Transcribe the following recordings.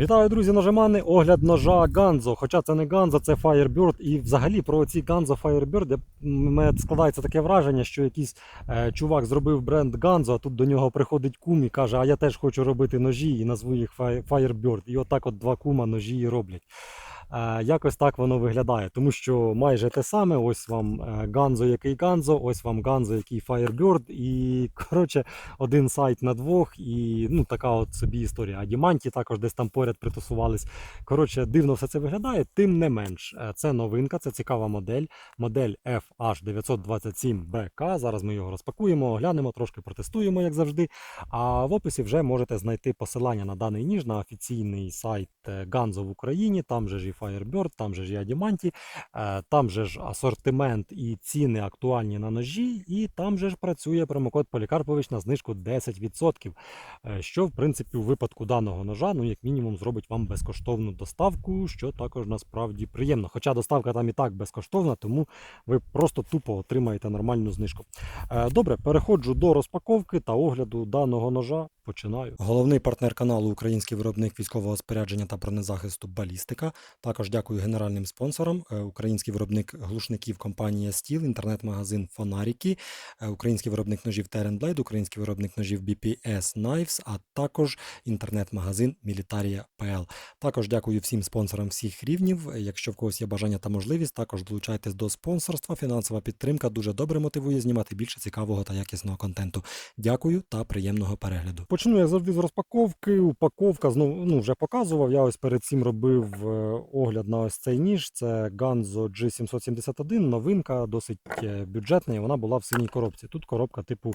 Вітаю, друзі, ножемани. Огляд ножа Ганзо. Хоча це не Ганзо, це Firebird. І взагалі про ці Ганзо Firebird мене складається таке враження, що якийсь е, чувак зробив бренд Ганзо, а тут до нього приходить кум і каже, а я теж хочу робити ножі і назву їх Fi- Firebird. І отак от два кума ножі і роблять. Е, якось так воно виглядає, тому що майже те саме. Ось вам е, Ганзо, який Ганзо, ось вам Ганзо, який Firebird. І коротше, один сайт на двох, і ну така от собі історія. А Діманті також десь там поряд притусувались. Коротше, дивно все це виглядає. Тим не менш, е, це новинка, це цікава модель. Модель FH927BK. Зараз ми його розпакуємо, оглянемо, трошки протестуємо, як завжди. А в описі вже можете знайти посилання на даний ніж на офіційний сайт Ганзо в Україні. Там же ж і Firebird, там же ж і Адіманті, е, там же ж асортимент і ціни актуальні на ножі, і там же ж працює промокод Полікарпович на знижку 10%. е, Що, в принципі, у випадку даного ножа, ну, як мінімум, зробить вам безкоштовну доставку, що також насправді приємно. Хоча доставка там і так безкоштовна, тому ви просто тупо отримаєте нормальну знижку. Е, Добре, переходжу до розпаковки та огляду даного ножа. Починаю. Головний партнер каналу Український виробник військового спорядження та бронезахисту Балістика. Також дякую генеральним спонсорам. Е, Український виробник глушників компанія Стіл, інтернет-магазин Фонаріки, е, український виробник ножів Blade, український виробник ножів BPS Knives, а також інтернет-магазин Militaria.pl. Також дякую всім спонсорам всіх рівнів. Е, Якщо в когось є бажання та можливість, також долучайтесь до спонсорства. Фінансова підтримка дуже добре мотивує знімати більше цікавого та якісного контенту. Дякую та приємного перегляду. Почну я завжди з розпаковки. Упаковка знову ну, вже показував. Я ось перед цим робив огляд на ось цей ніж. Це Ganzo G771, новинка, досить е, бюджетна, і вона була в синій коробці. Тут коробка типу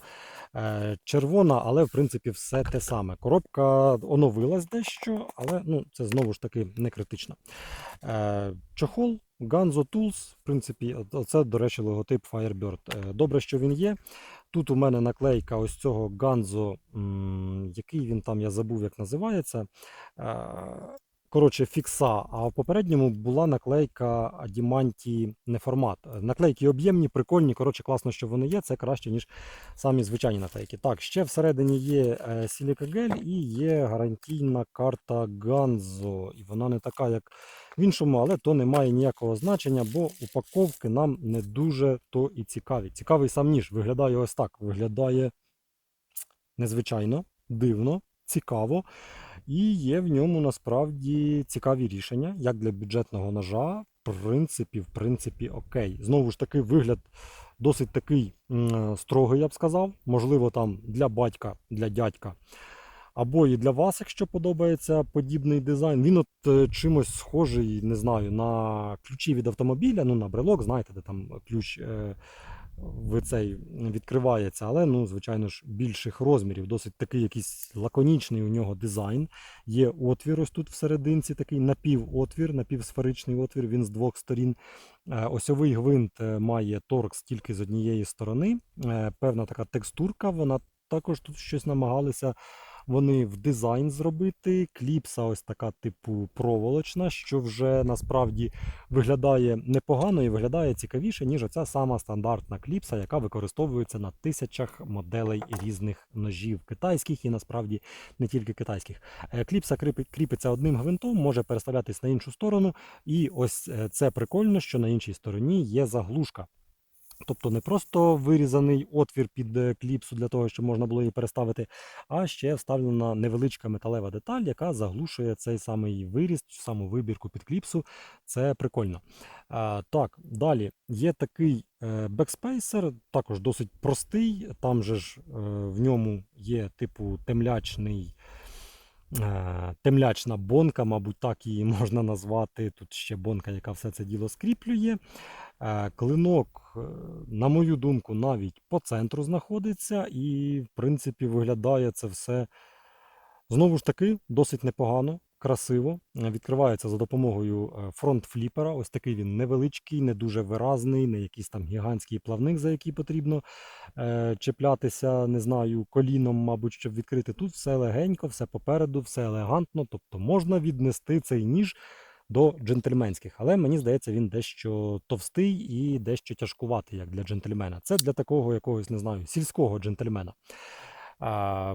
е, червона, але в принципі все те саме. Коробка оновилась дещо, але ну, це знову ж таки не критично. Е, чохол Ganzo Tools, в принципі, це, до речі, логотип Firebird. Добре, що він є. Тут у мене наклейка ось цього Ganzo, який він там, я забув, як називається. Коротше, фікса. А в попередньому була наклейка Diamanti не формат. Наклейки об'ємні, прикольні. Коротше, класно, що вони є. Це краще, ніж самі звичайні наклейки. Так, ще всередині є е, силікагель і є гарантійна карта Ganzo. І вона не така, як в іншому, але то не має ніякого значення, бо упаковки нам не дуже то і цікаві. Цікавий сам ніж виглядає ось так. Виглядає незвичайно, дивно, цікаво. І є в ньому насправді цікаві рішення, як для бюджетного ножа. В принципі, в принципі, окей. Знову ж таки, вигляд досить такий строгий, я б сказав. Можливо, там для батька, для дядька. Або і для вас, якщо подобається подібний дизайн. Він от е, чимось схожий, не знаю, на ключі від автомобіля, ну на брелок, знаєте, де там ключ е, цей відкривається, але ну, звичайно ж, більших розмірів. Досить такий якийсь лаконічний у нього дизайн. Є отвір ось тут всерединці, такий напівотвір, напівсферичний отвір. Він з двох сторін. Е, Осьовий гвинт е, має торкс тільки з однієї сторони. Е, Певна така текстурка, вона також тут щось намагалися вони в дизайн зробити. Кліпса ось така, типу, проволочна, що вже насправді виглядає непогано і виглядає цікавіше, ніж оця сама стандартна кліпса, яка використовується на тисячах моделей різних ножів китайських і насправді не тільки китайських. Е, Кліпса кріпиться одним гвинтом, може переставлятись на іншу сторону. І ось е, це прикольно, що на іншій стороні є заглушка. Тобто не просто вирізаний отвір під е, кліпсу для того, щоб можна було її переставити, а ще вставлена невеличка металева деталь, яка заглушує цей самий виріз, саму вибірку під кліпсу. Це прикольно. Так, далі є такий е, бекспейсер, також досить простий. Там же ж е, в ньому є типу темлячний. Темлячна бонка, мабуть, так її можна назвати. Тут ще бонка, яка все це діло скріплює. Клинок, на мою думку, навіть по центру знаходиться, і, в принципі, виглядає це все знову ж таки досить непогано, красиво. Е, Відкривається за допомогою е, фронт-фліпера. Ось такий він невеличкий, не дуже виразний, не якийсь там гігантський плавник, за який потрібно е, чіплятися, не знаю, коліном, мабуть, щоб відкрити. Тут все легенько, все попереду, все елегантно, тобто можна віднести цей ніж до джентльменських, але мені здається, він дещо товстий і дещо тяжкуватий, як для джентльмена. Це для такого якогось, не знаю, сільського джентльмена.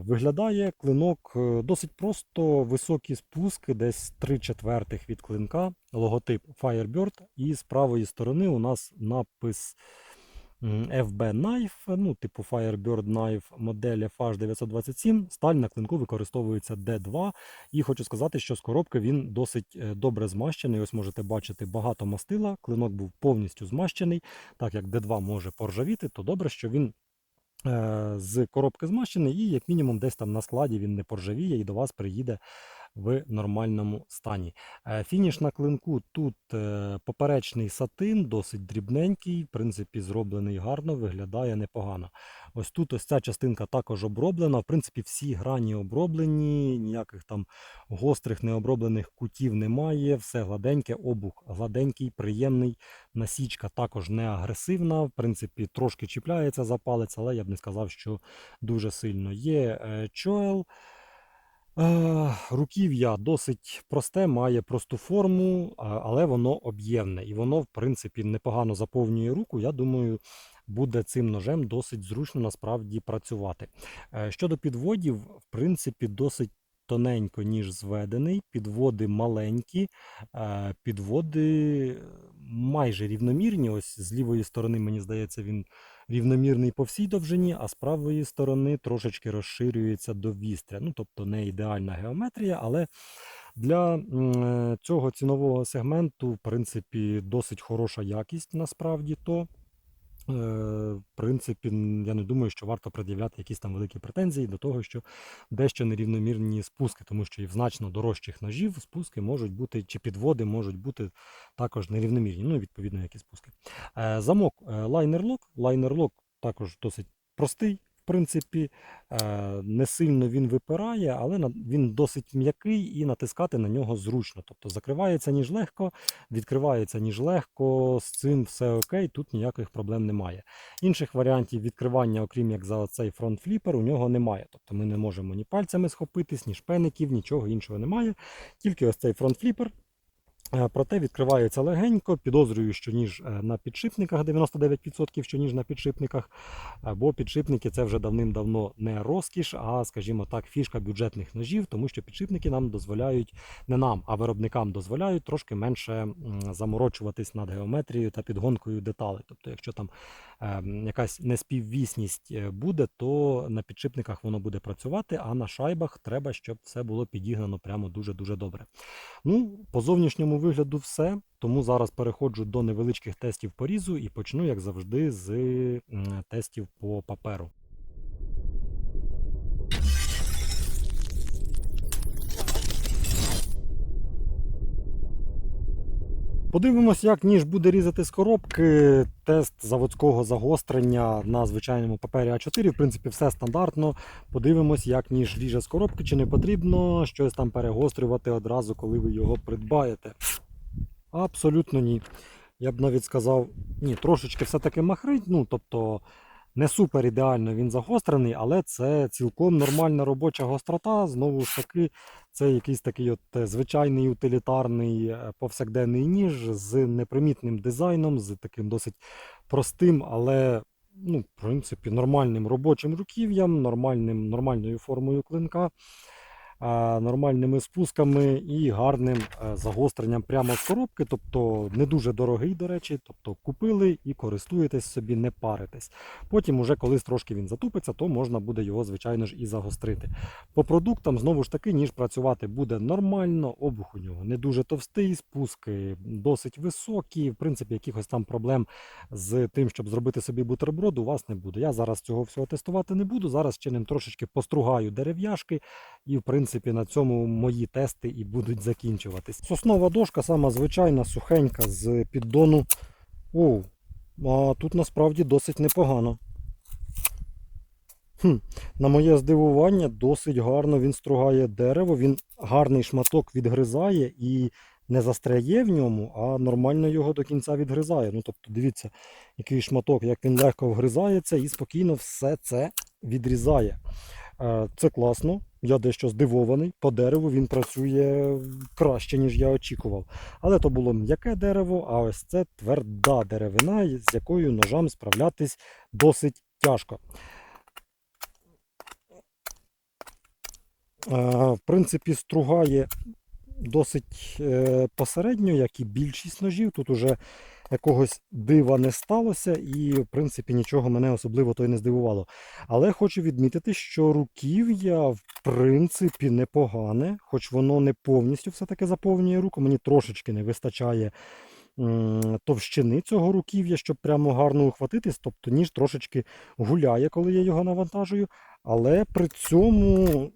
Виглядає клинок е, досить просто, високі спуски, десь 3 четвертих від клинка, логотип Firebird, і з правої сторони у нас напис FB Knife, ну, типу Firebird Knife моделі FH927. Сталь на клинку використовується D2. І хочу сказати, що з коробки він досить е, добре змащений. Ось можете бачити багато мастила. Клинок був повністю змащений. Так як D2 може поржавіти, то добре, що він е, з коробки змащений, і як мінімум десь там на складі він не поржавіє і до вас приїде в нормальному стані. Е, Фініш на клинку тут е, поперечний сатин, досить дрібненький, в принципі, зроблений гарно, виглядає непогано. Ось тут ось ця частинка також оброблена. В принципі, всі грані оброблені, ніяких там гострих необроблених кутів немає. Все гладеньке, обух гладенький, приємний. Насічка також не агресивна. В принципі, трошки чіпляється за палець, але я б не сказав, що дуже сильно. Є е, чоел. Е, Руків'я досить просте, має просту форму, але воно об'ємне і воно, в принципі, непогано заповнює руку. Я думаю, буде цим ножем досить зручно насправді працювати. Е, Щодо підводів, в принципі, досить тоненько, ніж зведений. Підводи маленькі, е, підводи майже рівномірні. Ось з лівої сторони, мені здається, він рівномірний по всій довжині, а з правої сторони трошечки розширюється до вістря. Ну, тобто не ідеальна геометрія, але для е, цього цінового сегменту, в принципі, досить хороша якість насправді то. Е, В принципі, я не думаю, що варто пред'являти якісь там великі претензії до того, що дещо нерівномірні спуски, тому що і в значно дорожчих ножів спуски можуть бути, чи підводи можуть бути також нерівномірні, ну і відповідно, як і спуски. Е, Замок лайнерлок. Лайнерлок також досить простий, принципі, Е, не сильно він випирає, але він досить м'який і натискати на нього зручно. Тобто закривається ніж легко, відкривається ніж легко, з цим все окей, тут ніяких проблем немає. Інших варіантів відкривання, окрім як за цей фронт-фліпер, у нього немає. Тобто ми не можемо ні пальцями схопитись, ні шпеників, нічого іншого немає. Тільки ось цей фронт-фліпер. Е, Проте відкривається легенько. Підозрюю, що ніж е, на підшипниках 99%, що ніж на підшипниках, е, бо підшипники це вже давним-давно не розкіш, а, скажімо так, фішка бюджетних ножів, тому що підшипники нам дозволяють, не нам, а виробникам дозволяють трошки менше заморочуватись над геометрією та підгонкою деталей. Тобто, якщо там якась неспіввісність буде, то на підшипниках воно буде працювати, а на шайбах треба, щоб все було підігнано прямо дуже-дуже добре. Ну, по зовнішньому вигляду все. Тому зараз переходжу до невеличких тестів порізу і почну, як завжди, з тестів по паперу. Подивимось, як ніж буде різати з коробки. Тест заводського загострення на звичайному папері А4. В принципі, все стандартно. Подивимось, як ніж ріже з коробки, чи не потрібно щось там перегострювати одразу, коли ви його придбаєте. Абсолютно ні. Я б навіть сказав, ні, трошечки все-таки махрить. Ну, тобто не супер ідеально він загострений, але це цілком нормальна робоча гострота. Знову ж таки, це якийсь такий от е, звичайний утилітарний е, повсякденний ніж з непримітним дизайном, з таким досить простим, але ну, в принципі, нормальним робочим руків'ям, нормальним, нормальною формою клинка, нормальними спусками і гарним е, загостренням прямо з коробки. Тобто не дуже дорогий, до речі. Тобто купили і користуєтесь собі, не паритесь. Потім, уже колись трошки він затупиться, то можна буде його, звичайно ж, і загострити. По продуктам, знову ж таки, ніж працювати буде нормально, обух у нього не дуже товстий, спуски досить високі. В принципі, якихось там проблем з тим, щоб зробити собі бутерброд, у вас не буде. Я зараз цього всього тестувати не буду. Зараз ще ним трошечки постругаю дерев'яшки, і в принципі на цьому мої тести і будуть закінчуватись. Соснова дошка, сама звичайна, сухенька з піддону. Оу, а тут насправді досить непогано. Хм, на моє здивування, досить гарно він стругає дерево, він гарний шматок відгризає і не застряє в ньому, а нормально його до кінця відгризає. Ну, тобто, дивіться, який шматок, як він легко вгризається і спокійно все це відрізає. Е, Це класно. Я дещо здивований. По дереву він працює краще, ніж я очікував. Але то було м'яке дерево, а ось це тверда деревина, з якою ножам справлятись досить тяжко. В принципі, стругає досить е, посередньо, як і більшість ножів. Тут уже якогось дива не сталося, і, в принципі, нічого мене особливо то й не здивувало. Але хочу відмітити, що руків'я, в принципі, непогане, хоч воно не повністю все-таки заповнює руку. Мені трошечки не вистачає товщини цього руків'я, щоб прямо гарно ухватитись. Тобто ніж трошечки гуляє, коли я його навантажую. Але при цьому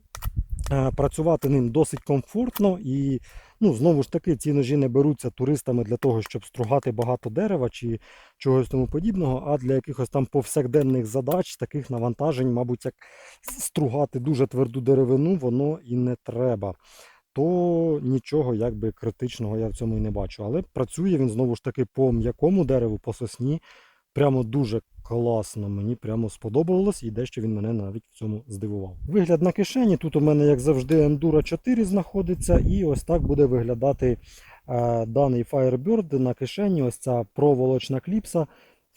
е, працювати ним досить комфортно і ну, знову ж таки ці ножі не беруться туристами для того, щоб стругати багато дерева чи чогось тому подібного, а для якихось там повсякденних задач, таких навантажень, мабуть, як стругати дуже тверду деревину, воно і не треба. То нічого якби критичного я в цьому і не бачу. Але працює він знову ж таки по м'якому дереву, по сосні. Прямо дуже класно. Мені прямо сподобалось і дещо він мене навіть в цьому здивував. Вигляд на кишені. Тут у мене, як завжди, Enduro 4 знаходиться, і ось так буде виглядати е, даний Firebird на кишені. Ось ця проволочна кліпса.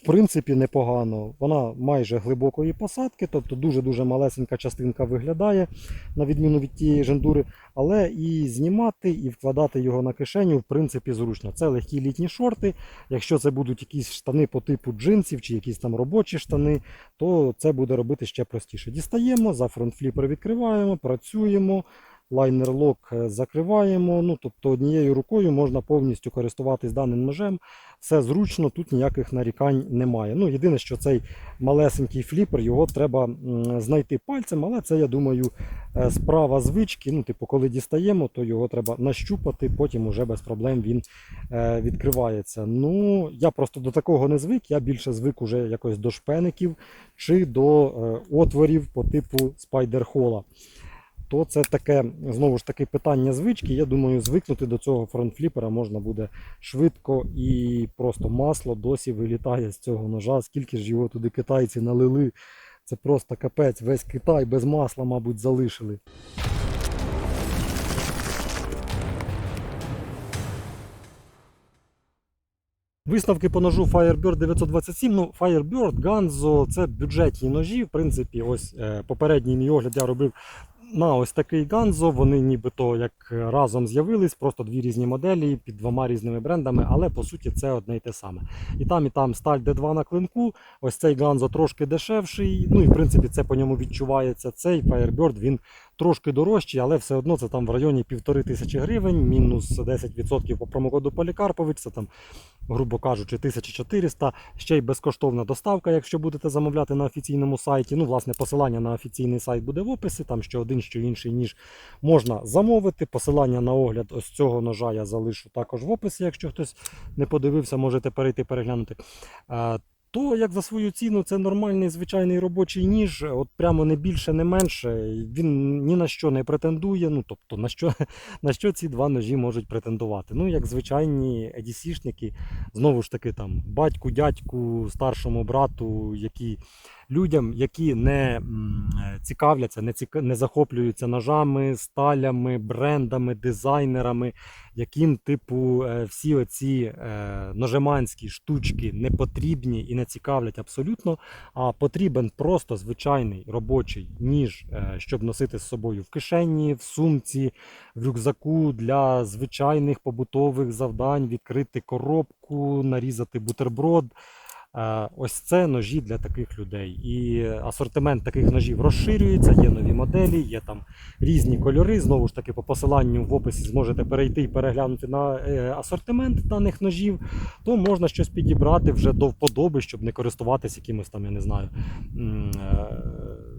В принципі, непогано. Вона майже глибокої посадки, тобто дуже-дуже малесенька частинка виглядає, на відміну від тієї жендури. Але і знімати, і вкладати його на кишеню, в принципі, зручно. Це легкі літні шорти. Якщо це будуть якісь штани по типу джинсів чи якісь там робочі штани, то це буде робити ще простіше. Дістаємо, за фронтфліпер відкриваємо, працюємо. Лайнер-лок е, закриваємо. Ну, тобто однією рукою можна повністю користуватись даним ножем. Все зручно, тут ніяких нарікань немає. Ну, Єдине, що цей малесенький фліпер, його треба знайти пальцем, але це, я думаю, е, справа звички. Ну, типу, коли дістаємо, то його треба нащупати, потім уже без проблем він е, відкривається. Ну, Я просто до такого не звик, я більше звик уже якось до шпеників чи до отворів по типу спайдерхола то це таке знову ж таки питання звички. Я думаю, звикнути до цього фронтфліпера можна буде швидко і просто масло досі вилітає з цього ножа. Скільки ж його туди китайці налили. Це просто капець, весь Китай без масла, мабуть, залишили. Виставки по ножу Firebird 927. Ну, Firebird, Ganzo це бюджетні ножі. В принципі, ось е, попередній мій огляд я робив на ось такий Ганзо. Вони нібито як разом з'явились, просто дві різні моделі під двома різними брендами, але по суті це одне й те саме. І там, і там сталь D2 на клинку. Ось цей Ганзо трошки дешевший. Ну і в принципі це по ньому відчувається. Цей Firebird він трошки дорожчий, але все одно це там в районі півтори тисячі гривень, мінус 10% по промокоду Полікарпович. Це там, грубо кажучи, 1400. Ще й безкоштовна доставка, якщо будете замовляти на офіційному сайті. Ну, власне, посилання на офіційний сайт буде в описі. Там що один, що інший ніж можна замовити. Посилання на огляд ось цього ножа я залишу також в описі. Якщо хтось не подивився, можете перейти переглянути. То як за свою ціну це нормальний звичайний робочий ніж, от прямо не більше, не менше. Він ні на що не претендує. Ну тобто на що на що ці два ножі можуть претендувати. Ну, як звичайні EDC-шники, знову ж таки, там батьку, дядьку, старшому брату, які людям, які не цікавляться, не ціка... не захоплюються ножами, сталями, брендами, дизайнерами, яким, типу, е, всі оці е, ножеманські штучки не потрібні і не цікавлять абсолютно. А потрібен просто звичайний робочий ніж, е, щоб носити з собою в кишені, в сумці, в рюкзаку для звичайних побутових завдань, відкрити коробку, нарізати бутерброд. Е, ось це ножі для таких людей. І асортимент таких ножів розширюється, є нові моделі, є там різні кольори. Знову ж таки, по посиланню в описі зможете перейти і переглянути на е, асортимент даних ножів, то можна щось підібрати вже до вподоби, щоб не користуватися якимось там, я не знаю, е,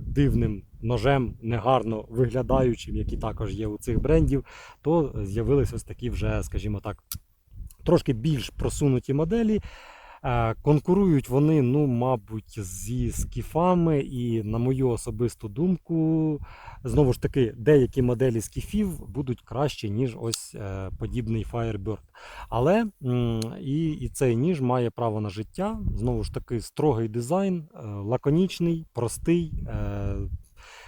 дивним ножем, негарно виглядаючим, які також є у цих брендів, то з'явились ось такі вже, скажімо так, трошки більш просунуті моделі. Е, конкурують вони, ну, мабуть, зі скіфами, і, на мою особисту думку, знову ж таки, деякі моделі скіфів будуть кращі, ніж ось е, подібний Firebird. Але і, і цей ніж має право на життя. Знову ж таки, строгий дизайн, е, лаконічний, простий.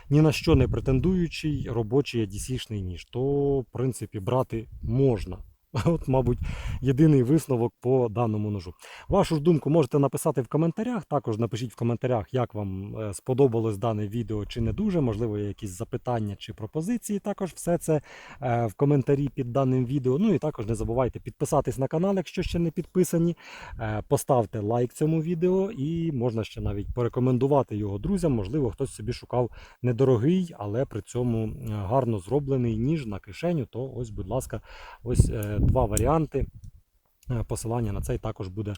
Ні на що не претендуючий робочий adc ніж, то в принципі брати можна. От, мабуть, єдиний висновок по даному ножу. Вашу ж думку можете написати в коментарях. Також напишіть в коментарях, як вам е, сподобалось дане відео чи не дуже. Можливо, є якісь запитання чи пропозиції. Також все це е, в коментарі під даним відео. Ну і також не забувайте підписатись на канал, якщо ще не підписані. Е, Поставте лайк цьому відео і можна ще навіть порекомендувати його друзям. Можливо, хтось собі шукав недорогий, але при цьому гарно зроблений ніж на кишеню. То ось, будь ласка, ось два варіанти. Е, Посилання на цей також буде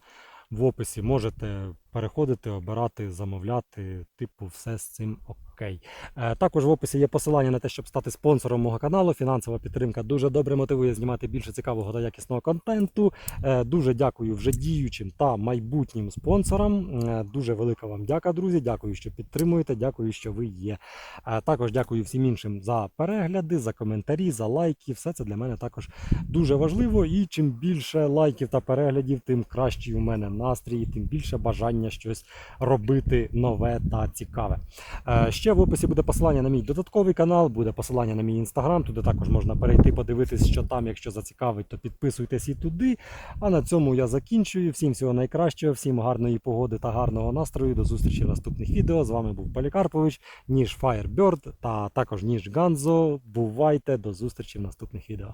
в описі. Можете переходити, обирати, замовляти. Типу, все з цим окей. Е, Також в описі є посилання на те, щоб стати спонсором мого каналу. Фінансова підтримка дуже добре мотивує знімати більше цікавого та якісного контенту. Е, Дуже дякую вже діючим та майбутнім спонсорам. Е, Дуже велика вам дяка, друзі. Дякую, що підтримуєте. Дякую, що ви є. Також дякую всім іншим за перегляди, за коментарі, за лайки. Все це для мене також дуже важливо. І чим більше лайків та переглядів, тим кращий у мене настрій, тим більше бажання щось робити нове та цікаве. Е, Ще в описі буде посилання на мій додатковий канал, буде посилання на мій інстаграм. Туди також можна перейти, подивитись, що там, якщо зацікавить, то підписуйтесь і туди. А на цьому я закінчую. Всім всього найкращого, всім гарної погоди та гарного настрою. До зустрічі в наступних відео. З вами був Полікарпович, ніж Firebird та також ніж Ганзо. Бувайте, до зустрічі в наступних відео.